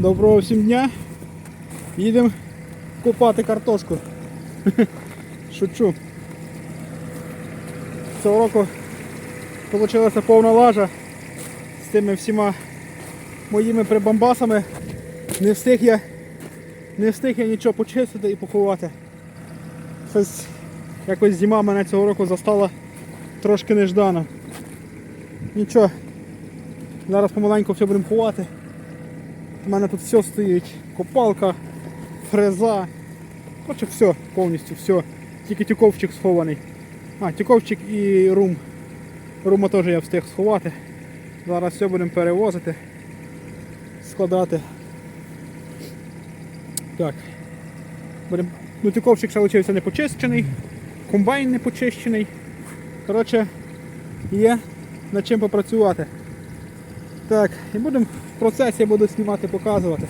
Доброго всім дня. Їдемо купати картошку. Шучу. Цього року вийшла повна лажа з тими всіма моїми прибамбасами. Не встиг я не встиг я нічого почистити і поховати. Щось якось зима мене цього року застала трошки неждано. Нічого. Зараз помаленьку все будемо ховати. У мене тут все стоїть. Копалка, фреза. Короче, все, повністю все. Тільки тюковчик схований. А, тюковчик і рум. Рума теж я встиг сховати. Зараз все будемо перевозити, складати. Так. Будем... Ну, тюковчик ще лишився не почищений, комбайн не почищений. Коротше, є над чим попрацювати. Так, і будемо в процесі буду знімати, показувати.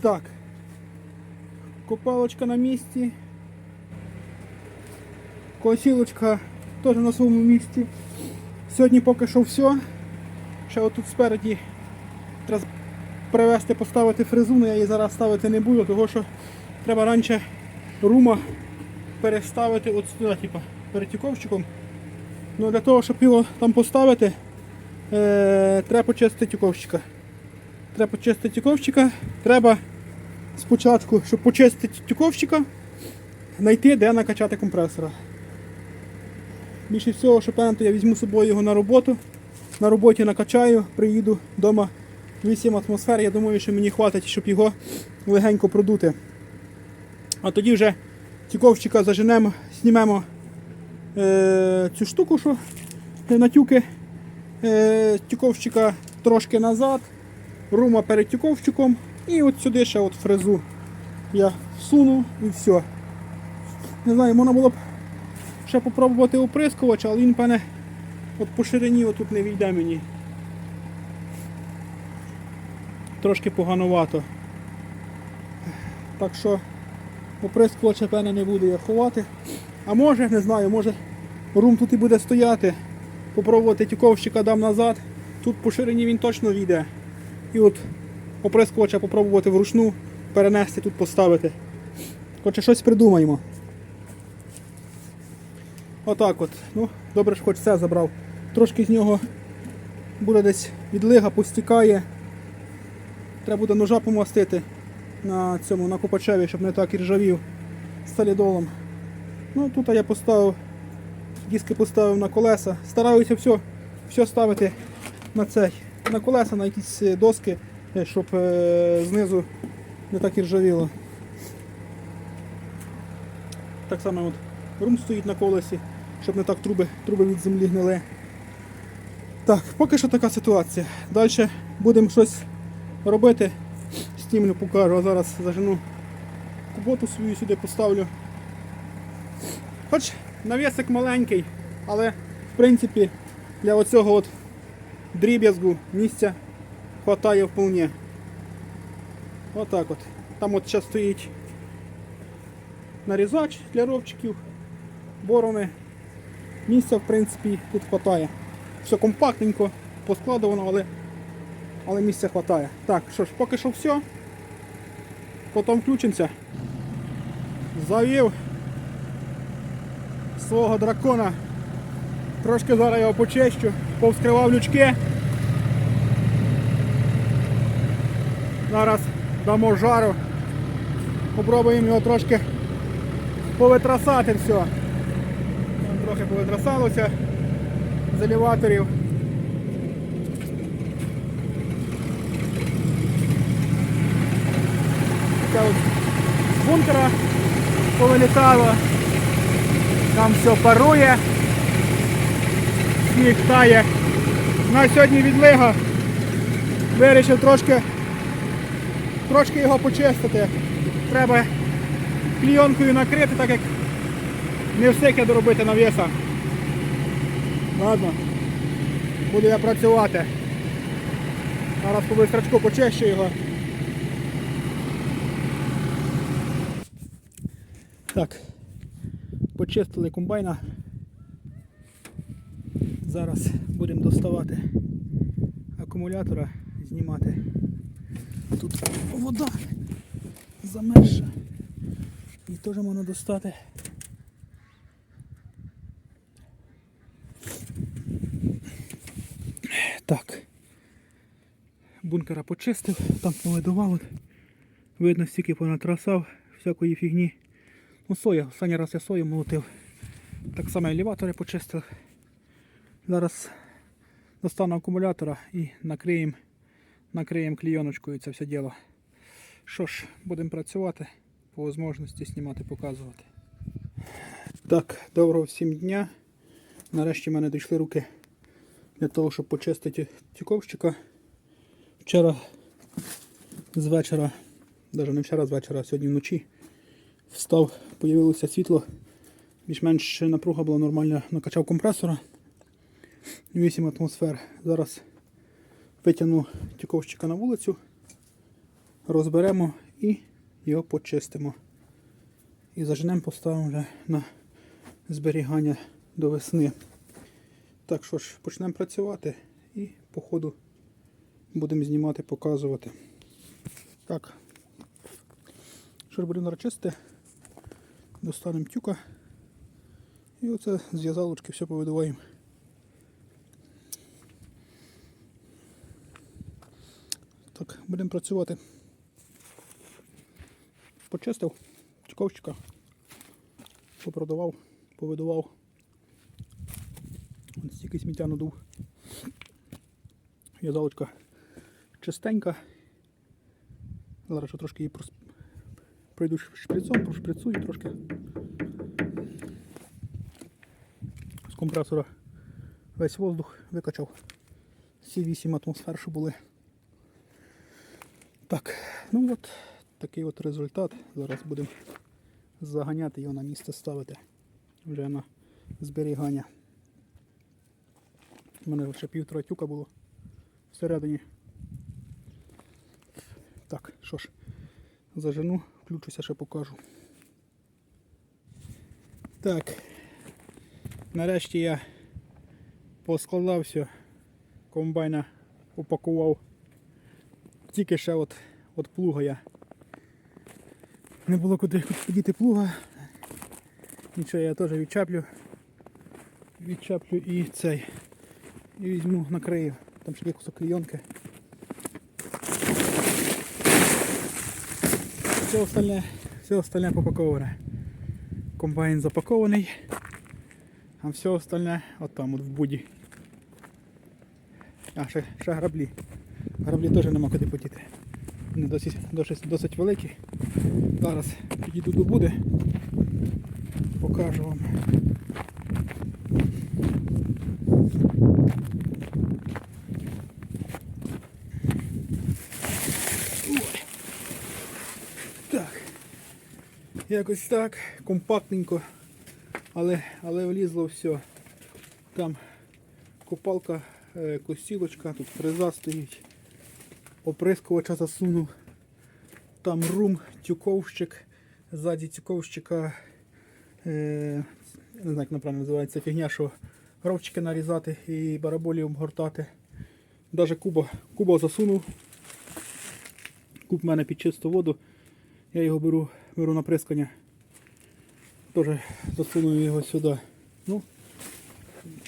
Так. Копалочка на місці. Косілочка теж на своєму місці. Сьогодні поки що все. Ще отут спереді треба привезти, поставити фрезу, але я її зараз ставити не буду, тому що треба раніше рума переставити от сюди, типу, перед тюковчиком. Ну, для того, щоб його там поставити, е, треба почистити тюковщика. Треба почистити тюковщика. Треба спочатку, щоб почистити тюковщика, знайти, де накачати компресора. Більше всього, що певно, я візьму з собою його на роботу. На роботі накачаю, приїду вдома 8 атмосфер. Я думаю, що мені хватить, щоб його легенько продути. А тоді вже тюковщика заженемо, знімемо е, цю штуку, що на тюки е, тюковщика трошки назад, рума перед тюковщиком і от сюди ще от фрезу я всуну і все. Не знаю, можна було б ще попробувати оприскувач, але він, певне, от по ширині отут не війде мені. Трошки поганувато. Так що оприскувача, певне, не буду я ховати. А може, не знаю, може рум тут і буде стояти. Попробувати тюковщика дам назад. Тут по ширині він точно війде. І от оприскувача попробувати вручну перенести тут поставити. Хоче щось придумаємо. Отак от. Ну, добре, що хоч все забрав. Трошки з нього буде десь відлига, постікає. Треба буде ножа помастити на цьому на копачеві, щоб не так і ржавів солідолом. Ну тут я поставив, диски поставив на колеса. Стараюся все, все ставити на цей, на колеса, на якісь е, доски, е, щоб е, знизу не так і ржавіло. Так само от рум стоїть на колесі, щоб не так труби, труби від землі гнили. Так, поки що така ситуація. Далі будемо щось робити. Стімлю покажу, а зараз зажену куботу свою сюди поставлю. Хоч навісик маленький, але в принципі для оцього от дріб'язку місця хватає вполне. Отак от. Там от зараз стоїть нарізач для ровчиків, борони. Місця в принципі тут хватає. Все компактненько, поскладовано, але, але місця хватає. Так, що ж, поки що все. Потім включимося. Завів свого дракона. Трошки зараз його почищу, повскривав лючки. Зараз дамо жару. Попробуємо його трошки повитрасати все. Там Трохи повитрасалося з елеваторів. З бункера повилітало. Там все парує. Сніг тає. На сьогодні відлига. Вирішив трошки, трошки його почистити. Треба клійонкою накрити, так як не встиг я доробити навіса. Ладно, буду я працювати. Зараз по бистрачку почищу його. Так, почистили комбайна. Зараз будемо доставати акумулятора знімати. Тут вода замерша. І теж можна достати. Так. Бункера почистив, там повидував. Видно, стільки понатрасав, всякої фігні. Ну, соя, останній раз я сою молотив. Так само елеватори почистив. Зараз достану акумулятора і накриємо накриємо клійоночкою це все діло. Що ж, будемо працювати, по можливості знімати, показувати. Так, доброго всім дня. Нарешті в мене дійшли руки для того, щоб почистити тюковщика. Вчора з вечора, навіть не вчора з вечора, а сьогодні вночі встав, появилося світло. Більш-менш напруга була нормальна, накачав компресора. 8 атмосфер. Зараз витягну тюковщика на вулицю, розберемо і його почистимо. І заженемо, поставимо вже на зберігання до весни. Так що ж, почнемо працювати і по ходу будемо знімати, показувати. Так. Будемо чистити? Достанемо тюка. І оце з в'язалочки все повидуваємо. Так, будемо працювати. Почистив тюковщика, попродавав, повидував. Ось стільки сміття надув. В'язалочка чистенька. Зараз ще трошки її. Пройду шприцом, прошприцую трошки. З компресора весь воздух викачав. Всі 8 атмосфер, що були. Так, ну от такий от результат. Зараз будемо заганяти його на місце ставити вже на зберігання. У мене ще півтора тюка було всередині. Так, що ж, зажену, включуся, ще покажу. Так, нарешті я поскладав все, комбайна упакував. Тільки ще от, от плуга я. Не було куди подіти плуга. Нічого я теж відчаплю. Відчаплю і цей. І візьму накрию. Там ще є кусок клейонки. Все остальне, все остальне попаковане. Комбайн запакований, а все остальне от там от в буді. А, ще, ще граблі. Граблі теж нема куди подіти. Вони досить, досить, досить великі. Зараз підійду до буди, покажу вам. Ой. Так. Якось так, компактненько, але, але влізло все. Там копалка, е, косілочка, тут фреза стоїть. Оприскувача засунув. Там рум, тюковщик. Ззаді тюковщика, е, не знаю, як вона правильно називається фігня, що гровчики нарізати і бараболі обгортати. Даже куба, куба засунув. Куб в мене під чисту воду. Я його беру, беру на прискання. Теж засуную його сюди. Ну,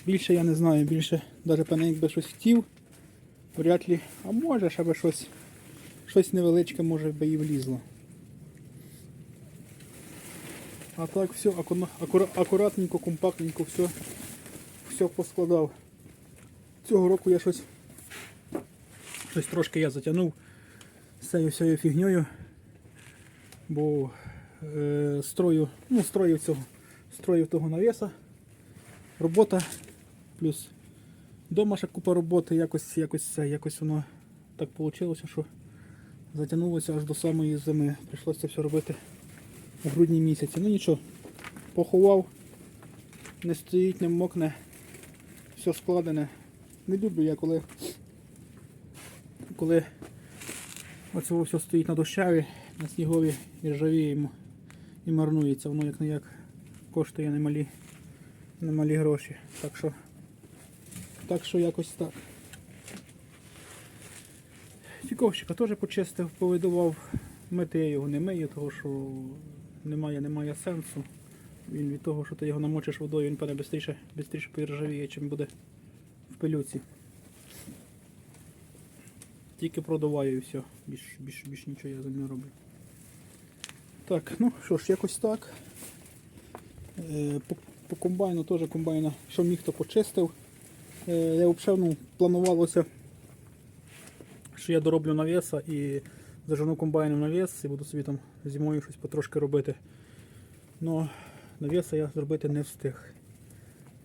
більше я не знаю, більше навіть певне, якби щось хотів, вряд ли. А може ще би щось, щось невеличке може би і влізло. А так все акура- акура- акуратненько, компактненько все, все поскладав. Цього року я щось, щось трошки я затягнув з цією всією фігньою, бо е, строю, ну, строю цього, строю того навіса, робота, плюс вдома ще купа роботи, якось, якось, це, якось воно так вийшло, що затягнулося аж до самої зими. Прийшлося це все робити у грудні місяці. Ну нічого, поховав, не стоїть, не мокне, все складене. Не люблю я, коли, коли оце все стоїть на дощаві, на снігові і ржавіє йому і марнується, воно як не як коштує немалі, немалі гроші. Так що, так що якось так. Фіковщика теж почистив, повидував, мити я його не мию, того що немає, немає сенсу. Він від того, що ти його намочиш водою, він певне швидше, поіржавіє, чим буде в пилюці. Тільки продуваю і все, більш, більш, більш нічого я з ним не роблю. Так, ну що ж, якось так. Е, По, по комбайну теж комбайна, що міг, то почистив. Е, Я взагалі ну, планувалося, що я дороблю навіса і зажену комбайном навіс і буду собі там зимою щось потрошки робити. Но навіса я зробити не встиг.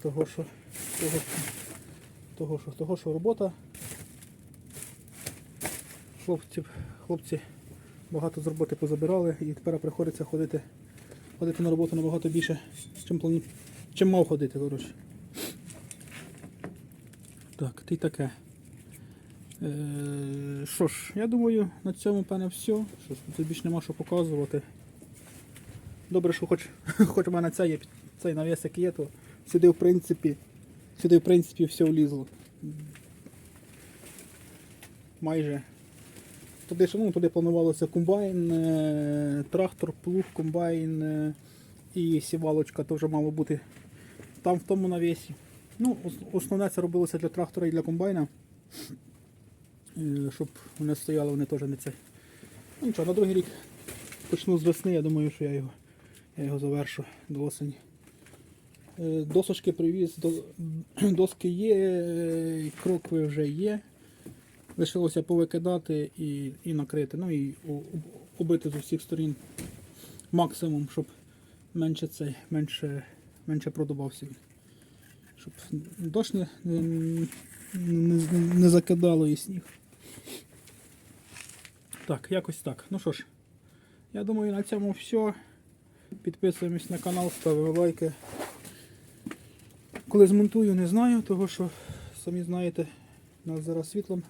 Того що, того, того, що, того, що робота. Хлопці, хлопці багато з роботи позабирали і тепер приходиться ходити, ходити на роботу набагато більше, чим, плану, чим мав ходити, коротше. Так, ти таке. Е, що ж, я думаю, на цьому певне все. Що ж, тут більше нема що показувати. Добре, що хоч, хоч у мене цей, є, цей навіс є, то сюди в принципі, сюди в принципі все влізло. Майже. Туди, ну, туди планувалося комбайн, е, трактор, плуг, комбайн е, і сівалочка то вже мало бути там в тому навісі. Ну, основне це робилося для трактора і для комбайна. Е, Щоб вони стояли, вони теж не це. Ну нічого, на другий рік почну з весни, я думаю, що я його, я його завершу до осені. Досочки привіз, доски є, крокви вже є. Лишилося повикидати і, і накрити. Ну і оббити з усіх сторін максимум, щоб менше цей, менше, менше продувався. Щоб дощ не, не, не, не закидало і сніг. Так, якось так. Ну що ж, я думаю, на цьому все. Підписуємось на канал, ставимо лайки. Коли змонтую, не знаю, того що самі знаєте, нас зараз світлом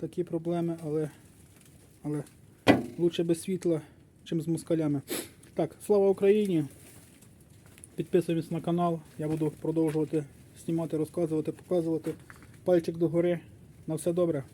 такі проблеми, але, але лучше без світла, чим з москалями. Так, слава Україні! Підписуємось на канал, я буду продовжувати знімати, розказувати, показувати. Пальчик догори. На все добре.